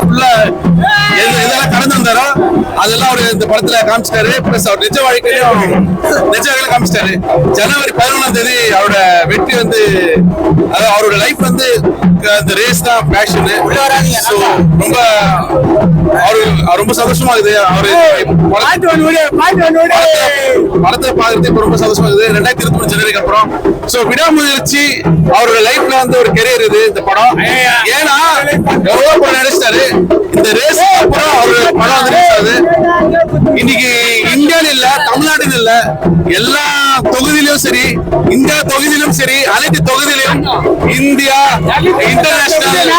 எது- இதெல்லாம் கடந்து வந்தாரோ அதெல்லாம் அவரு இந்த படத்துல காமிச்சிட்டாரு. பிளஸ் அவர் நிஜ வாழ்க்கையிலும் நிஜ வாழ்க்கையில காமிச்சிட்டாரு. ஜனவரி பதினொன்றாம் தேதி அவரோட வெற்றி வந்து அதாவது அவரோட லைஃப் வந்து அந்த ரேஸ் தான் பேஷன் ரொம்ப அவரு ரொம்ப சந்தோஷமா இருக்குது. அவரு படத்தை- பாக்குறது இப்ப ரொம்ப சந்தோஷமா இருக்குது. ரெண்டாயிரத்தி இருபத்தி மூணு ஜனவரிக்கு அப்புறம். சோ விடாமுயற்சி அவரோட லைஃப்ல வந்து ஒரு கெரியர் இது இந்த படம். ஏன்னா எவ்வளவு படம் நடிச்சிட்டாரு. இந்த ரேஸ் அப்புறம் அவரோட படம் வந்து இன்னைக்கு இந்தியால இல்ல தமிழ்நாடுல இல்ல எல்லா தொகுதியிலும் சரி இந்தியா தொகுதியிலும் சரி அனைத்து தொகுதியிலும் இந்தியா இன்டர்நேஷனல்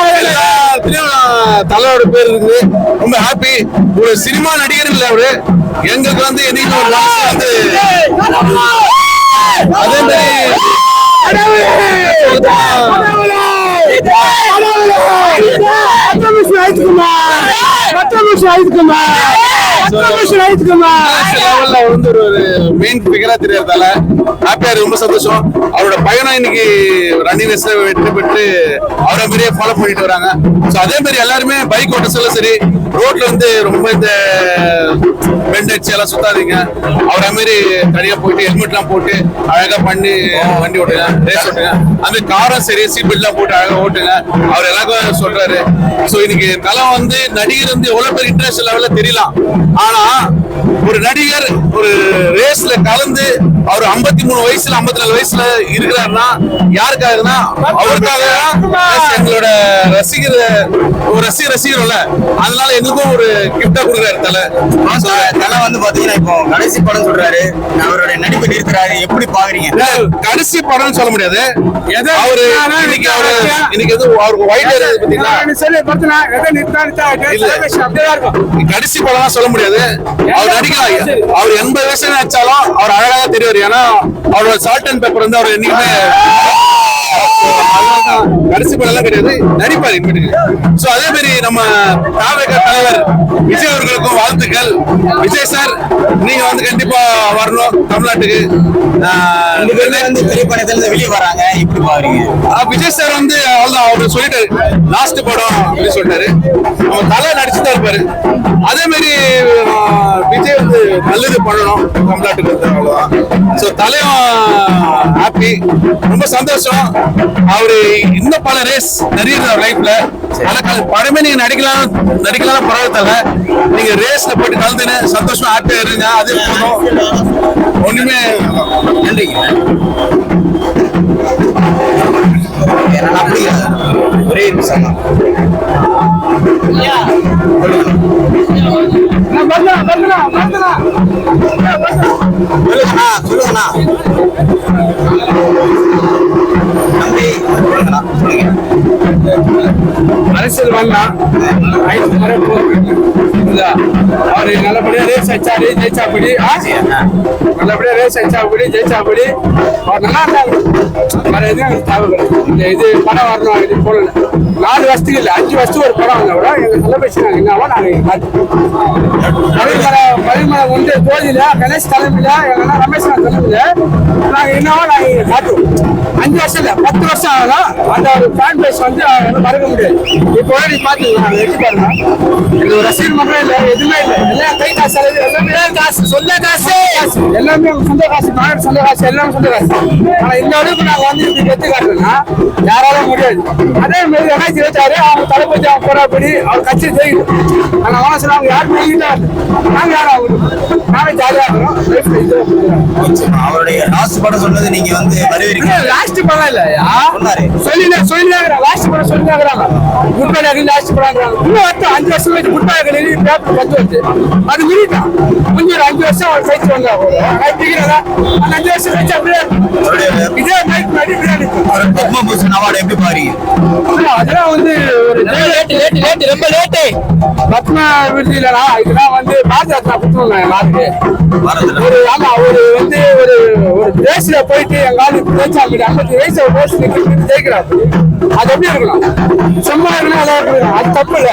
தலைவரோட பேர் இருக்குது. ரொம்ப ஹாப்பி ஒரு சினிமா நடிகர் இல்ல அவரு. எங்களுக்கு வந்து என்னைக்கு ஒரு வந்து அதே மாதிரி லெவல்ல வந்து ஒரு மெயின் ஃபிகரா தெரியறதால ஹாப்பியா ரொம்ப சந்தோஷம். அவரோட பயணம் இன்னைக்கு ரன்னிங் ரேஸ்ல வெற்றி பெற்று அவரை மாதிரியே ஃபாலோ பண்ணிட்டு வராங்க ஸோ அதே மாதிரி எல்லாருமே பைக் ஓட்ட சொல்ல சரி ரோட்ல வந்து ரொம்ப இந்த பெண்ட் அடிச்சு எல்லாம் சுத்தாதீங்க. அவரை மாதிரி தனியா போயிட்டு ஹெல்மெட்லாம் போட்டு அழகா பண்ணி வண்டி ஓட்டுங்க ரேஸ் ஓட்டுங்க. அந்த காரம் சரி சீட் பெல்ட்லாம் போட்டு அழகா ஓட்டுங்க. அவர் எல்லாருக்கும் சொல்றாரு. ஸோ இன்னைக்கு தலை வந்து நடிகர் வந்து எவ்வளவு பேர் இன்டர்நேஷனல் லெவல்ல தெரியலாம். ஆனா ஒரு நடிகர் ஒரு ரேஸ்ல கலந்து அவர் 53 மூணு வயசுல 54 நாலு வயசுல இருக்கிறாருன்னா யாருக்காகனா அவருக்காக எங்களோட ரசிகர் ஒரு ரசிகர் ரசிகர்ல அதனால எங்களுக்கும் ஒரு கிஃப்டா கொடுக்குறாரு தலை. தலை வந்து பாத்தீங்கன்னா இப்போ கடைசி படம் சொல்றாரு. அவருடைய நடிப்பு நிறுத்துறாரு எப்படி பாக்குறீங்க? கடைசி படம்னு சொல்ல முடியாது. அவரு இன்னைக்கு அவரு இன்னைக்கு எதுவும் அவருக்கு ஒயிட் பாத்தீங்களா? கடைசி படம் சொல்ல முடியாது. அவர் நடிக்கலாம். அவர் எண்பது வயசு நடிச்சாலும் அவர் அழகா தான் தெரிவார். ஏன்னா அவரோட சால்ட் அண்ட் பேப்பர் வந்து அவர் என்னைக்குமே கடைசி படம் எல்லாம் கிடையாது. நடிப்பார் இனிமேட்டு சோ அதே மாதிரி நம்ம தாவேக தலைவர் விஜய் அவர்களுக்கும் வாழ்த்துக்கள். விஜய் சார் நீங்க வந்து கண்டிப்பா வரணும் தமிழ்நாட்டுக்கு. வந்து திரைப்படத்துல இருந்து வெளியே வராங்க. எப்படி பாக்குறீங்க? ஆஹ் விஜய் சார் வந்து அவ்வளவுதான். அவரு சொல்லிட்டாரு. லாஸ்ட் படம் அப்படின்னு சொல்லிட்டாரு. நம்ம தலை நடிச்சு தான் இருப்பாரு. அதே மாதிரி விஜய் வந்து நல்லது பண்ணணும் தமிழ்நாட்டுக்கு வந்து அவ்வளவுதான். ஸோ தலையும் ஹாப்பி ரொம்ப சந்தோஷம். அவரு இன்னும் பல ரேஸ் நிறைய லைஃப்ல பல கல- படமே நீங்க நடிக்கலாம் நடிக்கலாம் பரவாயில்ல நீங்க ரேஸ்ல போயிட்டு கலந்துன்னு சந்தோஷமா ஹாப்பியா இருங்க. அது போதும் ஒண்ணுமே நன்றிங்க ஒரே நிமிஷம் சொல்லுங்கண்ணா. சொல்லுங்கண்ணா சொல்லுங்க அரசியல் வரலாம் ஐந்து முறை போகுது. அவரு நல்லபடியா ரேஸ் அடிச்சாரு ஜெயிச்சாப்படி. நல்லபடியா ரேஸ் அடிச்சாப்படி ஜெயிச்சாப்படி. அவர் நல்லா இருந்தாங்க வேற எதுவும் எனக்கு தேவை இந்த இது படம் வரணும் இது போடல. நாலு வருஷத்துக்கு இல்லை அஞ்சு வருஷத்துக்கு ஒரு படம் வந்தா கூட எங்க செலிபிரேஷன் நாங்கள் என்னவோ நாங்க காட்டுவோம் பரிமலை பரிமலை வந்து கோயில கணேஷ் தலைமையில எங்கன்னா ரமேஷ் தலைமையில நாங்கள் என்னவோ நாங்கள் காட்டுவோம் அஞ்சு வருஷம் இல்லை பத்து வருஷம் ஆகலாம் அந்த ஒரு ஃபேன் பேஸ் வந்து எல்லாம் மறக்க முடியாது. இப்போ நீ பாத்தீங்களா வெற்றி பாருங்க. இது ஒரு ரசிகர் மட்டும் இல்ல எதுவுமே இல்ல. எல்லாம் கை காசு செலவு எல்லாமே காசு சொந்த காசு. எல்லாமே சொந்த காசு நாடு சொந்த காசு எல்லாமே சொந்த காசு. ஆனா இந்த அளவுக்கு நாங்க வந்து இப்படி காட்டுறோம்னா யாராலும் முடியாது. அதே மாதிரி ரெண்டாயிரத்தி இருபத்தி ஆறு அவங்க தளபதி அவங்க போராப்படி அவர் கட்சி ஜெயிக்கும் ஆனா அவன சொல்ல அவங்க யாரும் ஜெயிக்கல நாங்க யாரும் அவங்க? நாங்க ஜாலியா இருக்கிறோம். அவருடைய லாஸ்ட் படம் சொன்னது நீங்க வந்து வரவேற்கிறீங்க லாஸ்ட் படம் இல்ல சொன்னாரு. சொல்லி சொல்லி லாஸ்ட் கூட சொல்லிட்டாங்க குட் பை நகரில் இன்னும் வந்து அஞ்சு வருஷம் வச்சு குட் பை நகரில் பேப்பர் பத்து வருது அது மீறிட்டான் கொஞ்சம் ஒரு அஞ்சு வருஷம் அவர் கழிச்சு வந்தாங்க அந்த அஞ்சு வருஷம் கழிச்சு அப்படியே இதே மைக் மாதிரி பத்மபூஷன் அவார்டு எப்படி பாருங்க ஆமா, அதெல்லாம் வந்து ஒரு லேட்டு லேட்டு லேட்டு ரொம்ப லேட்டு. பத்ம விருது இல்லடா இதெல்லாம் வந்து பாரத ரத்னா ஆளுக்கு பாரதில் ஒரு ஆமா ஒரு வந்து ஒரு ஒரு ரேஸ்ல போயிட்டு எங்க ஆளு ஜெயிச்சா அப்படி ஐம்பத்தி வயசு ஒரு நிக்கிறது ஜெயிக்கிறாரு. அது எப்படி இருக்கணும் சும்மா இருக்கணும் அது தப்பு இல்ல.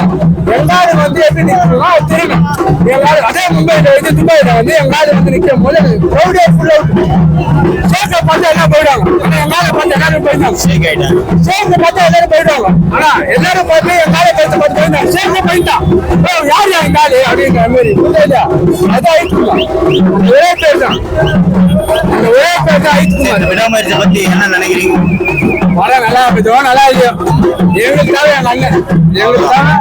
எங்காவது வந்து எப்படி நிக்கணும்னா அது தெரியும். எங்காவது அதே மும்பைல வந்து துபாயில வந்து எங்காவது வந்து நிக்கும் போது க்ரௌடே ஃபுல் அவுட் சேர்க்க பார்த்து எல்லாம் போயிடுவாங்க. ஆனா எங்காவது பார்த்து எல்லாரும் போயிட்டாங்க ஷேக் ஆயிட்டாங்க சேர்ந்து பார்த்தா எல்லாரும் போயிடுவாங்க. ஆனா எல்லாரும் பார்த்து என் காலை பார்த்து பார்த்து போயிருந்தாங்க சேர்ந்து போயிட்டான் ஓ, யார் என் காலு அப்படிங்கிற மாதிரி. புரியல அதான் ஐத்துக்குமார் ஒரே பேர் தான். அந்த ஒரே பேர் தான் இந்த ஐத்துக்குமார் பத்தி என்ன நினைக்கிறீங்க? மழை நல்லா இருக்குதோ நல்லா இல்லையோ எங்களுக்கு தேவை நல்ல எங்களுக்கு தேவை.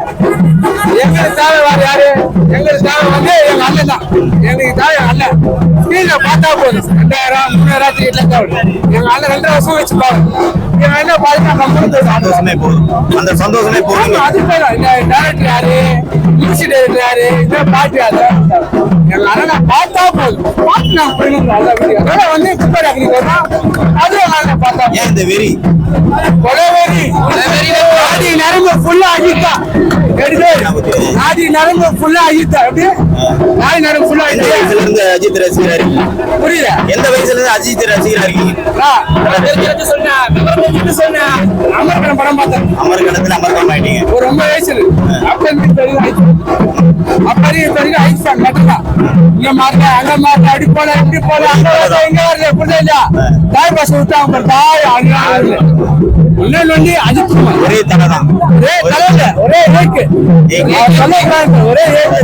எங்களுக்கு தேவை வேற யாரு? எங்களுக்கு தேவை வந்து எங்க அண்ணன் தான். எங்களுக்கு தேவை நல்ல அண்ணன். ஸ்கிரீன்ல பார்த்தா போதும். ரெண்டாயிரம் மூணாயிரம் வீட்டுல தேவை எங்க அண்ணன் ரெண்டு வருஷம் வச்சு பாரு. எங்க அண்ணன் பார்த்தா நம்ம சந்தோஷமே போதும். அந்த சந்தோஷமே போதும். அது போதும். இந்த director யாரு? மியூசிக் டைரக்டர் யாரு? இந்த பாட்டு யாரு? எங்க அண்ணனை பார்த்தா போதும். பாட்டு நான் வீடியோ. அதனால வந்து குப்பை அப்படிங்கிறதா அது எங்க அண்ணனை பார்த்தா. ஏன் இந்த வெறி? கொலவெறி. ஆதி நரம்பு ஃபுல்லா அஜித்தா எடுத்து ஆதி நரம்பு ஃபுல்லா அஜித்தா எப்படி? ஆதி நரம்பு ஃபுல்லா எந்த அஜித்தா வயசுல இருந்து அஜித் ரசிகரா இருக்கீங்க புரியல எந்த வயசுல இருந்து அஜித் ரசிகரா இருக்கீங்க அமர்கலம் படம் பார்த்தேன். அமர்கணத்துல அமர்கம் ஆயிட்டீங்க. ஒரு ரொம்ப வயசு அப்படி மட்டும்தான். இங்க அங்க மாறின அப்படி போல இப்படி போல அங்க வரல இங்க வரல புரியல இல்லையா தாய் பாச விட்டாங்க தாய் அங்க ஒன்னு ஒண்ணு அஜித்குமார் ஒரே தலை தான் ஒரே தலையில ஒரே ரேக்கு ஒரே ரேக்கு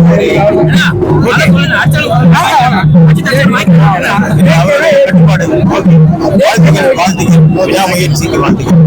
வாழ்த்துக்கள் வாழ்த்துக்கள் விழா மகிழ்ச்சிக்கு வாழ்த்துக்கள்